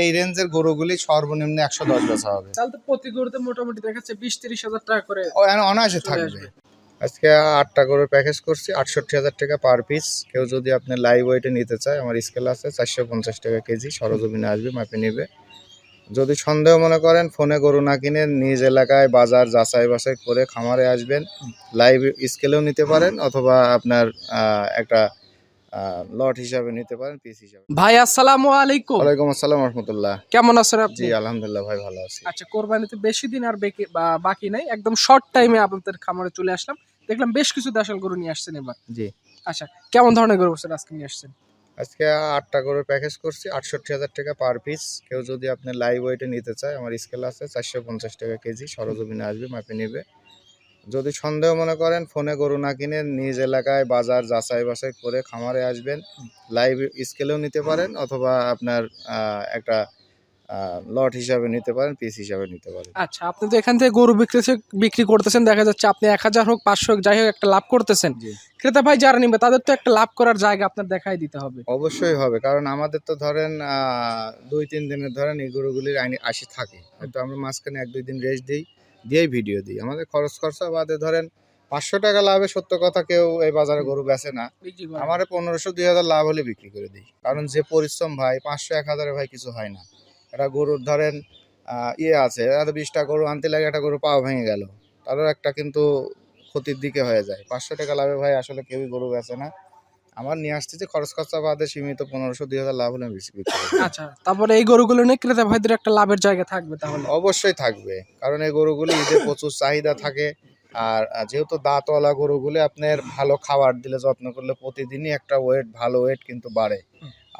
এই রেঞ্জের গরুগুলি সর্বনিম্ন একশো দশ বেচা হবে। তাহলে প্রতি গরুতে মোটামুটি দেখাচ্ছে বিশ তিরিশ হাজার টাকা করে অনায়াসে থাকবে। আজকে আটটা গরুর প্যাকেজ করছি আটষট্টি হাজার টাকা পার পিস কেউ যদি আপনি লাইভ ওয়েটে নিতে চায় আমার স্কেল আছে চারশো পঞ্চাশ টাকা কেজি সরজমিনে আসবে মাপে নেবে। যদি সন্দেহ মনে করেন ফোনে গরু না কিনে নিজ এলাকায় বাজার যাচাই বাছাই করে খামারে আসবেন। লাইভ স্কেলেও নিতে পারেন অথবা আপনার একটা লট হিসাবে নিতে পারেন পিস হিসাবে। ভাই আসসালামু আলাইকুম। ওয়ালাইকুম আসসালাম রহমতুল্লাহ। কেমন আছেন আপনি? জি আলহামদুলিল্লাহ ভাই ভালো আছি। আচ্ছা কোরবানিতে বেশি দিন আর বাকি নাই। একদম শর্ট টাইমে আপনাদের খামারে চলে আসলাম। দেখলাম বেশ কিছু দেশাল গরু নিয়ে আসছেন এবার। জি। আচ্ছা কেমন ধরনের গরু বছর আজকে নিয়ে আসছেন? আজকে আটটা গরুর প্যাকেজ করছি আটষট্টি হাজার টাকা পার পিস কেউ যদি আপনি লাইভ ওয়েটে নিতে চায় আমার স্কেল আছে চারশো পঞ্চাশ টাকা কেজি। সরজমিনে আসবে মাপে নেবে। যদি সন্দেহ মনে করেন ফোনে গরু না কিনে নিজ এলাকায় বাজার যাচাই বাছাই করে খামারে আসবেন। লাইভ স্কেলেও নিতে পারেন অথবা আপনার একটা লট হিসাবে নিতে পারেন পিস হিসাবে নিতে পারেন। আচ্ছা আপনি তো এখান থেকে গরু বিক্রি বিক্রি করতেছেন দেখা যাচ্ছে আপনি এক হাজার হোক পাঁচশো হোক যাই হোক একটা লাভ করতেছেন। ক্রেতা ভাই যারা নিবে তাদের তো একটা লাভ করার জায়গা আপনার দেখাই দিতে হবে। অবশ্যই হবে কারণ আমাদের তো ধরেন দুই তিন দিনের ধরেন এই গরুগুলির আইনি আসি থাকে। হয়তো আমরা মাঝখানে এক দুই দিন রেস্ট দিই। দিয়েই ভিডিও দিই। আমাদের খরচ খরচা বাদে ধরেন পাঁচশো টাকা লাভে সত্য কথা কেউ এই বাজারে গরু বেচে না। আমার পনেরোশো দুই হাজার লাভ হলে বিক্রি করে দিই। কারণ যে পরিশ্রম ভাই পাঁচশো এক হাজারে ভাই কিছু হয় না। একটা গরুর ধরেন ইয়ে আছে বিশটা গরু আনতে লাগে একটা গরু পাও ভেঙে গেল। তারও একটা কিন্তু ক্ষতির দিকে হয়ে যায়। পাঁচশো টাকা লাভে ভাই আসলে কেউই গরু বেচে না। আমার নিয়ে আসছে যে খরচ খরচা বাদে সীমিত পনেরোশো দুই হাজার লাভ হলে বিক্রি আচ্ছা তারপরে এই গরুগুলো নিয়ে ক্রেতা ভাইদের একটা লাভের জায়গা থাকবে তাহলে? অবশ্যই থাকবে কারণ এই গরুগুলি ঈদে প্রচুর চাহিদা থাকে। আর যেহেতু দাঁতওয়ালা গরুগুলি আপনার ভালো খাবার দিলে যত্ন করলে প্রতিদিনই একটা ওয়েট ভালো ওয়েট কিন্তু বাড়ে।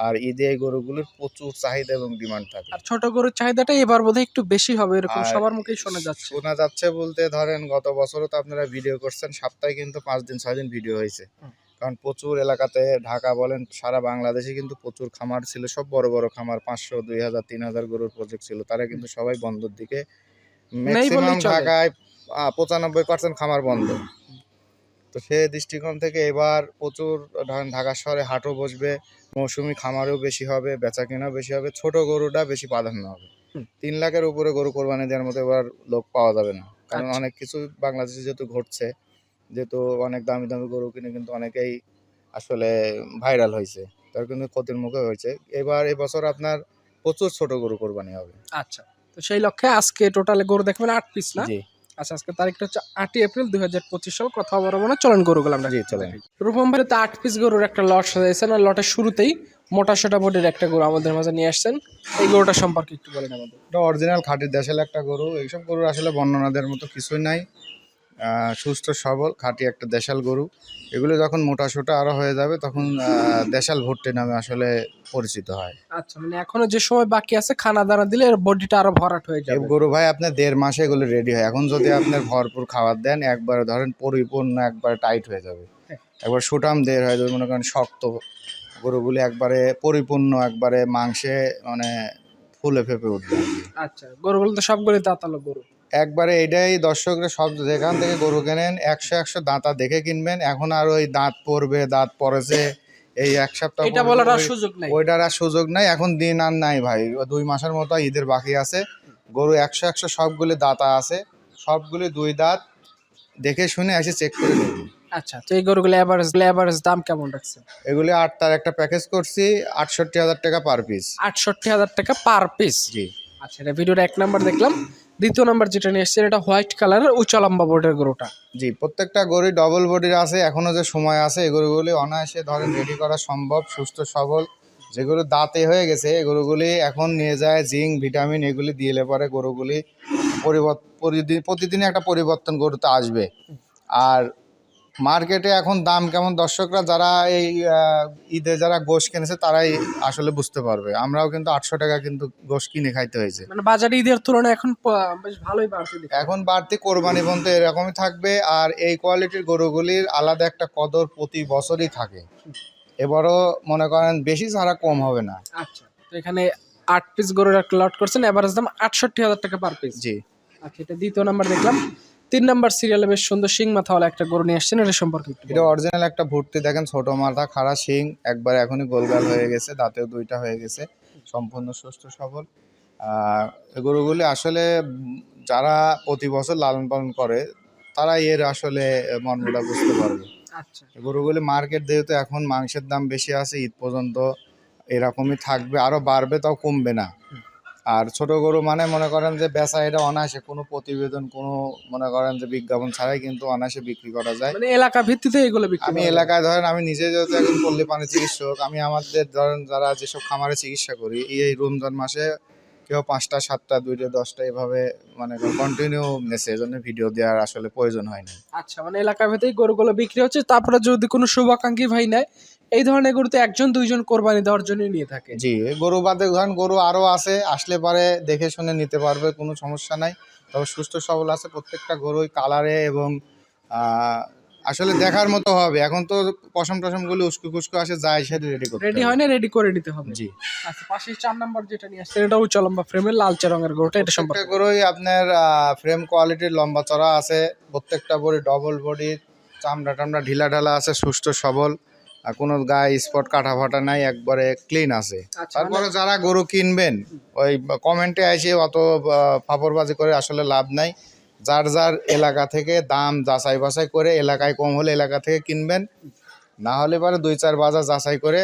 আর ঈদে এই গরুগুলির প্রচুর চাহিদা এবং ডিমান্ড থাকে। আর ছোট গরুর চাহিদাটা এবার বোধহয় একটু বেশি হবে এরকম সবার মুখেই শোনা যাচ্ছে। শোনা যাচ্ছে বলতে ধরেন গত বছরও তো আপনারা ভিডিও করছেন সপ্তাহে কিন্তু পাঁচ দিন ছয় দিন ভিডিও হয়েছে। কারণ প্রচুর এলাকাতে ঢাকা বলেন সারা বাংলাদেশে কিন্তু প্রচুর খামার ছিল। সব বড় বড় খামার পাঁচশো দুই হাজার তিন হাজার গরুর প্রজেক্ট ছিল। তারা কিন্তু সবাই বন্ধর দিকে ম্যাক্সিমাম ঢাকায় পঁচানব্বই পার্সেন্ট খামার বন্ধ। তো সে দৃষ্টিকোণ থেকে এবার প্রচুর ঢাকা শহরে হাটও বসবে মৌসুমি খামারও বেশি হবে বেচা কেনাও বেশি হবে ছোট গরুটা বেশি প্রাধান্য হবে। তিন লাখের উপরে গরু কোরবানি দেওয়ার মতো এবার লোক পাওয়া যাবে না। কারণ আচ্ছা। অনেক কিছু বাংলাদেশে যেহেতু ঘটছে যেহেতু অনেক দামি দামি গরু কিনে কিন্তু অনেকেই আসলে ভাইরাল হয়েছে। তার কিন্তু ক্ষতির মুখে হয়েছে। এবার এবছর আপনার প্রচুর ছোট গরু কোরবানি হবে। আচ্ছা তো সেই লক্ষ্যে আজকে টোটালে গরু দেখবেন আট পিস না? জি। আচ্ছা আজকে তারিখটা হচ্ছে আটই এপ্রিল দুই হাজার পঁচিশ সাল। কথা বলব না চলেন গরুগুলো আমরা জি, চলেন। রূপম ভাই তো আট পিস গরুর একটা লট সাজাইছেন আর লটের শুরুতেই মোটা সোটা বডির একটা গরু আমাদের মাঝে নিয়ে আসছেন। এই গরুটা সম্পর্কে একটু বলেন আমাদের। এটা অরিজিনাল খাঁটি দেশাল একটা গরু। এইসব গরুর আসলে বর্ণনা দেওয়ার মতো কিছুই নাই। সুস্থ সবল খাঁটি একটা দেশাল গরু। এগুলো যখন মোটা সোটা আরও হয়ে যাবে তখন দেশাল ভুট্টে নামে আসলে পরিচিত হয়। আচ্ছা মানে এখনও যে সময় বাকি আছে খানা দানা দিলে এর বডিটা আরও ভরাট হয়ে যাবে। গরু ভাই আপনার দেড় মাসে এগুলো রেডি হয়। এখন যদি আপনার ভরপুর খাবার দেন একবার ধরেন পরিপূর্ণ একবারে টাইট হয়ে যাবে। হ্যাঁ। একবার সুটাম দেড় হয়ে যাবে মনে করেন শক্ত গরুগুলি একবারে পরিপূর্ণ একবারে মাংসে মানে ফুলে ফেপে উঠবে। আচ্ছা গরুগুলো তো সবগুলি দাঁতালো গরু। একবারে এটাই দর্শকরা সব যেখান থেকে গরু কেনেন একশো একশো দাঁতা দেখে কিনবেন। এখন আর ওই দাঁত পড়বে দাঁত পড়েছে এই এক সপ্তাহ এটা বলার আর সুযোগ নাই। ওইটার আর সুযোগ নাই। এখন দিন আর নাই ভাই দুই মাসের মতো ঈদের বাকি আছে। গরু একশো একশো সবগুলি দাঁতা আছে সবগুলি দুই দাঁত। দেখে শুনে এসে চেক করে নেবেন আচ্ছা তো এই গরুগুলো এভারেজ এভারেজ দাম কেমন রাখছে? এগুলি আট তার একটা প্যাকেজ করছি আটষট্টি হাজার টাকা পার পিস আটষট্টি হাজার টাকা পার পিস জি। আচ্ছা এটা ভিডিওর এক নাম্বার দেখলাম। দ্বিতীয় নাম্বার যেটা নিয়ে এসছেন, এটা হোয়াইট কালারের উঁচা লম্বা বোর্ডের গরুটা। জি, প্রত্যেকটা গরু ডবল বডির আছে এখনও যে সময় আছে, এই গরুগুলি অনায়াসে ধরেন রেডি করা সম্ভব, সুস্থ, সবল। যেগুলো দাঁতে হয়ে গেছে গরুগুলি এখন নিয়ে যায় জিঙ্ক ভিটামিন এগুলি দিলে পরে গরুগুলি পরিবর্তন প্রতিদিন একটা পরিবর্তন গরুতে আসবে। আর মার্কেটে এখন দাম কেমন? দর্শকরা যারা এই ঈদে যারা গোশ কিনেছে তারাই আসলে বুঝতে পারবে। আমরাও কিন্তু আটশো টাকা কিন্তু গোশ কিনে খাইতে হয়েছে। মানে বাজারে ঈদের তুলনায় এখন বেশ ভালোই বাড়তি এখন বাড়তি কোরবানি পর্যন্ত এরকমই থাকবে আর এই কোয়ালিটির গরুগুলির আলাদা একটা কদর প্রতি বছরই থাকে। এবারও মনে করেন বেশি ছাড়া কম হবে না। আচ্ছা তো এখানে আট পিস গরুর একটা লট করছেন এভারেজ দাম আটষট্টি হাজার টাকা পার পিস জি। আচ্ছা এটা দ্বিতীয় নাম্বার দেখলাম। তিন নাম্বার সিরিয়ালে বেশ সুন্দর সিং মাথাওয়ালা একটা গরু নিয়ে আসছেন এটা সম্পর্কে এটা অরিজিনাল একটা ভর্তি দেখেন ছোট মাথা খাড়া শিং একবার এখনই গোলগাল হয়ে গেছে দাঁতেও দুইটা হয়ে গেছে সম্পূর্ণ সুস্থ সবল। গরুগুলি আসলে যারা প্রতি বছর লালন পালন করে তারা এর আসলে মর্মটা বুঝতে পারবে। আচ্ছা। গরুগুলি মার্কেট যেহেতু এখন মাংসের দাম বেশি আছে ঈদ পর্যন্ত এরকমই থাকবে আরও বাড়বে তাও কমবে না। আর ছোট গরু মানে মনে করেন যে বেচা এটা অনায়াসে কোনো প্রতিবেদন কোনো মনে করেন যে বিজ্ঞাপন ছাড়াই কিন্তু অনায়াসে বিক্রি করা যায়। মানে এলাকা ভিত্তিতে এগুলো বিক্রি আমি এলাকায় ধরেন আমি নিজে যেহেতু একজন পল্লী পানি চিকিৎসক আমি আমাদের ধরেন যারা যেসব খামারে চিকিৎসা করি এই রমজান মাসে কেউ পাঁচটা সাতটা দুইটা দশটা এভাবে মানে কন্টিনিউ নেছে এজন্য ভিডিও দেওয়ার আসলে প্রয়োজন হয় না আচ্ছা মানে এলাকা ভেদেই গরুগুলো বিক্রি হচ্ছে তারপরে যদি কোনো শুভাকাঙ্ক্ষী ভাই নেয় এই ধরনের গরুতে একজন দুইজন কোরবানি দেওয়ার জন্য নিয়ে থাকে। জি গরু বাদে ধরেন গরু আরও আছে আসলে পরে দেখে শুনে নিতে পারবে কোনো সমস্যা নাই। তবে সুস্থ সবল আছে প্রত্যেকটা গরুই কালারে এবং আসলে দেখার মতো হবে। এখন তো পশম টসমগুলো উস্কু খুস্কু আসে যায় সেটা রেডি করতে রেডি হয় না রেডি করে নিতে হবে। জি। আচ্ছা পাশে চার নাম্বার যেটা নিয়ে আসছে এটা উচ্চ লম্বা ফ্রেমের লালচে রঙের গরুটা এটা সম্পর্কে। গরুই আপনার ফ্রেম কোয়ালিটির লম্বা চড়া আছে প্রত্যেকটা বডি ডবল বডি চামড়া টামড়া ঢিলা ঢালা আছে সুস্থ সবল। আর কোনো গায়ে স্পট কাটা ফাটা নাই একবারে ক্লিন আছে। আচ্ছা তারপরে যারা গরু কিনবেন ওই কমেন্টে এসে অত ফাপড়বাজি করে আসলে লাভ নাই। যার যার এলাকা থেকে দাম যাচাই বাছাই করে এলাকায় কম হলে এলাকা থেকে কিনবেন। না হলে পরে দুই চার বাজার যাচাই করে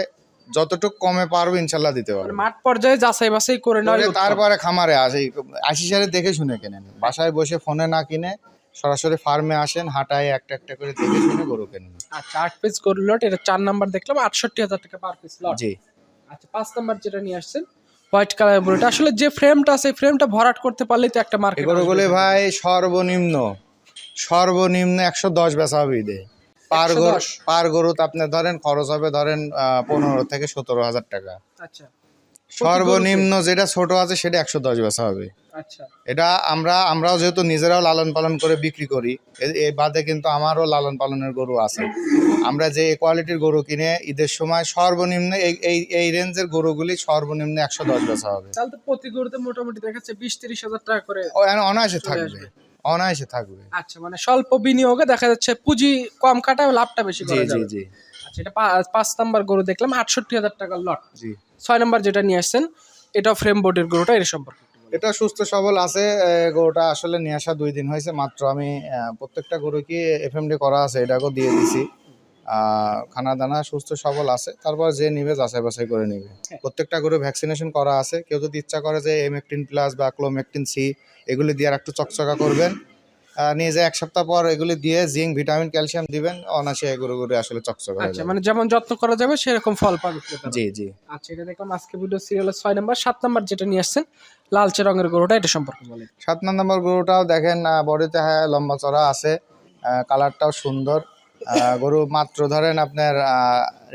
যতটুকু কমে পারবে ইনশাল্লাহ দিতে মানে পারবে মাঠ পর্যায়ে যাচাই বাছাই করে তারপরে খামারে আসি। আশি সালে দেখে শুনে কেনেন। বাসায় বসে ফোনে না কিনে সরাসরি ফার্মে আসেন হাঁটায় একটা একটা করে দেখে শুনে গরু কেনেন। আচ্ছা আট পিস গরু লট এটা চার নাম্বার দেখলাম আটষট্টি হাজার টাকা পার পিস লট জি। আচ্ছা পাঁচ নাম্বার যেটা নিয়ে আসছেন হোয়াইট কালার গরুটা আসলে যে ফ্রেমটা আছে ফ্রেমটা ভরাট করতে পারলেই তো একটা মার্কেট গরুগুলি ভাই সর্বনিম্ন সর্বনিম্ন একশো দশ বেচা হবে ঈদে। পার গরু 110? পার গরুতে আপনি ধরেন খরচ হবে ধরেন পনেরো থেকে সতেরো হাজার টাকা। আচ্ছা। সর্বনিম্ন যেটা ছোট আছে সেটা একশো দশ বেচা হবে। আচ্ছা। এটা আমরা আমরাও যেহেতু নিজেরাও লালন পালন করে বিক্রি করি এ- এ বাদে কিন্তু আমারও লালন পালনের গরু আছে। আমরা যে কোয়ালিটির গরু কিনে ঈদের সময় সর্বনিম্ন এই এই এই রেঞ্জের গরুগুলি সর্বনিম্ন একশো দশ বেচা হবে। তাহলে প্রতি গরুতে মোটামুটি দেখাচ্ছে বিশ তিরিশ হাজার টাকা করে অনায়াসে থাকবে। অনায়াসে থাকবে। আচ্ছা মানে স্বল্প বিনিয়োগে দেখা যাচ্ছে পুঁজি কম কাটায় লাভটা বেশি জি জি জি। এটা পা- পাঁচ নাম্বার গরু দেখলাম আটষট্টি হাজার টাকার লট জি। ছয় নাম্বার যেটা নিয়ে আসছেন এটা ফ্রেম বোর্ডের গরুটা এর সম্পর্কে এটা সুস্থ সবল আছে গরুটা আসলে নিয়ে আসা দুই দিন হয়েছে মাত্র। আমি প্রত্যেকটা গরু কি এফএমডি করা আছে এটাকেও দিয়ে দিছি। খানা দানা সুস্থ সবল আছে তারপর যে নিবে যাচাই বাছাই করে নিবে। প্রত্যেকটা গরু ভ্যাকসিনেশন করা আছে। কেউ যদি ইচ্ছা করে যে এমেকটিন প্লাস বা ক্লোমেকটিন সি এগুলি দিয়ে আর একটু চকচকা করবেন নিয়ে যে এক সপ্তাহ পর এগুলি দিয়ে জিঙ্ক ভিটামিন ক্যালসিয়াম দিবেন অনাসে গরুগুলি আসলে চকচকা হয়ে আচ্ছা যাবে। মানে যেমন যত্ন করা যাবে সেরকম ফল পাবে জি জি। আচ্ছা এটা দেখলাম আজকে ভিডিও সিরিয়ালের ছয় নাম্বার সাত নাম্বার যেটা নিয়ে আসছেন লালচে রঙের গরুটা এটা সম্পর্কে বলেন। সাত নম্বর গরুটাও দেখেন বডিতে হ্যাঁ লম্বা চড়া আছে কালারটাও সুন্দর। গরু মাত্র ধরেন আপনার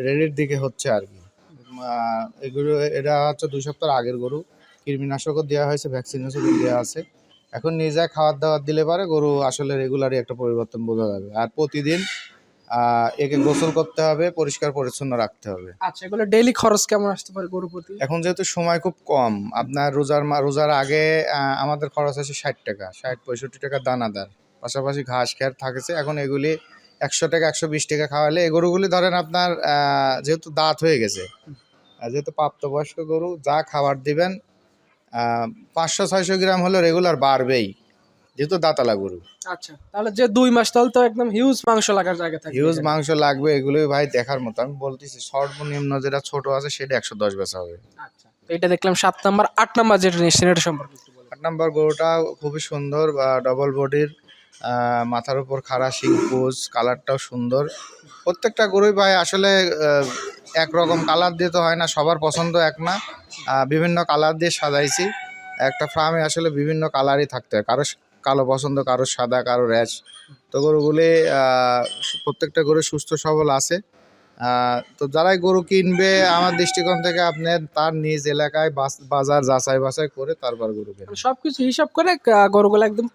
রেডির দিকে হচ্ছে আর কি। এগুলো এটা হচ্ছে দুই সপ্তাহ আগের গরু। কৃমিনাশকও দেওয়া হয়েছে ভ্যাকসিনেশনও দেওয়া আছে। এখন নিজে খাবার দাবার দিলে পারে গরু আসলে রেগুলারই একটা পরিবর্তন বোঝা যাবে। আর প্রতিদিন একে গোসল করতে হবে পরিষ্কার পরিচ্ছন্ন রাখতে হবে। আচ্ছা এগুলো ডেইলি খরচ কেমন আসতে পারে গরু প্রতি? এখন যেহেতু সময় খুব কম আপনার রোজার মা- রোজার আগে আমাদের খরচ আছে ষাট টাকা ষাট পঁয়ষট্টি টাকা দানাদার। পাশাপাশি ঘাস খ্যার থাকেছে এখন এগুলি একশো টাকা একশো বিশ টাকা খাওয়ালে এই গরুগুলি ধরেন আপনার যেহেতু দাঁত হয়ে গেছে যেহেতু প্রাপ্তবয়স্ক গরু যা খাবার দিবেন পাঁচশো ছয়শো গ্রাম হলে রেগুলার বাড়বেই যেহেতু দাঁতালা গরু। আচ্ছা তাহলে যে দুই মাস তাহলে তো একদম হিউজ মাংস লাগার জায়গা থাকে হিউজ মাংস লাগবে এগুলোই ভাই দেখার মতো। আমি বলতেছি সর্বনিম্ন যেটা ছোট আছে সেটা একশো দশ বেচা হবে। আচ্ছা এটা দেখলাম সাত নাম্বার আট নাম্বার যেটা নিয়েছেন এটা সম্পর্কে আট নাম্বার গরুটা খুবই সুন্দর বা ডবল বডির মাথার উপর খাড়া শিং পোজ কালারটাও সুন্দর। প্রত্যেকটা গরুই ভাই আসলে একরকম কালার দিয়ে তো হয় না, সবার পছন্দ এক না। বিভিন্ন কালার দিয়ে সাজাইছি। একটা ফার্মে আসলে বিভিন্ন কালারই থাকতে হয় কারও কালো পছন্দ কারও সাদা কারও র্যাশ তো গরুগুলি প্রত্যেকটা গরু সুস্থ, সবল আছে। তো যারাই গরু কিনবে আমার দৃষ্টিকোণ থেকে আপনি তার নিজ এলাকায় বাজার যাচাই বাছাই করে তারপর গরু কিনবেন মানে সবকিছু হিসাব করে গরুগুলো একদম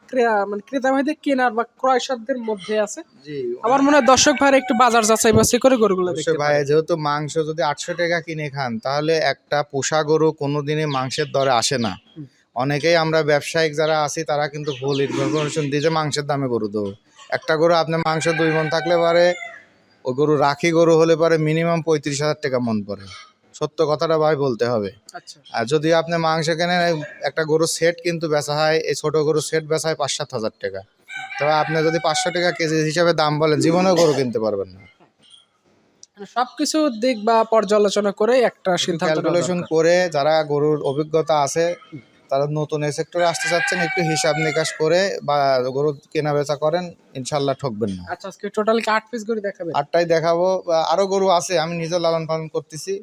মানে ক্রেতা ভাইদের কেনার বা ক্রয় সাধ্যের মধ্যে আছে। জি। আমার মনে হয় দর্শক ভাই একটু বাজার যাচাই বাছাই করে গরুগুলো দেখতে ভাই যেহেতু মাংস যদি আটশো টাকা কিনে খান তাহলে একটা পোষা গরু কোনোদিনই মাংসের দরে আসে না। অনেকেই আমরা ব্যবসায়িক যারা আছি তারা কিন্তু ভুল ইনফরমেশন দিয়ে যে মাংসের দামে গরু দেবো। একটা গরু আপনার মাংস দুই মন থাকলে পারে ওই গরু রাখি গরু হলে পরে মিনিমাম পঁয়ত্রিশ হাজার টাকা মন পড়ে। সত্য কথাটা ভাই বলতে হবে। আচ্ছা। আর যদি আপনি মাংস কেনেন একটা গরুর সেট কিন্তু বেচা হয় এই ছোট গরুর সেট বেচা হয় পাঁচ সাত হাজার টাকা। তবে আপনি যদি পাঁচশো টাকা কেজি হিসাবে দাম বলেন জীবনেও গরু কিনতে পারবেন না। সবকিছু দিক বা পর্যালোচনা করে একটা সিদ্ধান্ত ক্যালকুলেশন করে যারা গরুর অভিজ্ঞতা আছে তারা নতুন এই সেক্টরে আসতে চাচ্ছেন একটু হিসাব নিকাশ করে বা গরু কেনা বেচা করেন ইনশাল্লাহ ঠকবেন না। আচ্ছা আজকে টোটাল কি আট পিস করে দেখাবেন? আটটাই দেখাবো। আরও গরু আছে আমি নিজে লালন পালন করতেছি।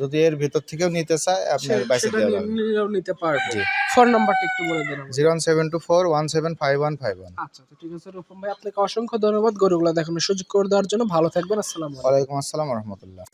যদি এর ভিতর থেকেও নিতে চায় আপনার বাইসে দেওয়া যাবে নিতে পারবে। ফোন নাম্বারটা একটু বলে দেন আমাকে। Zero seven two four one seven five one five one. আচ্ছা তো ঠিক আছে রূপম ভাই আপনাকে অসংখ্য ধন্যবাদ গরুগুলো দেখানোর সুযোগ করে দেওয়ার জন্য। ভালো থাকবেন আসসালামু আলাইকুম। ওয়ালাইকুম আসসালাম রহমতুল্লাহ।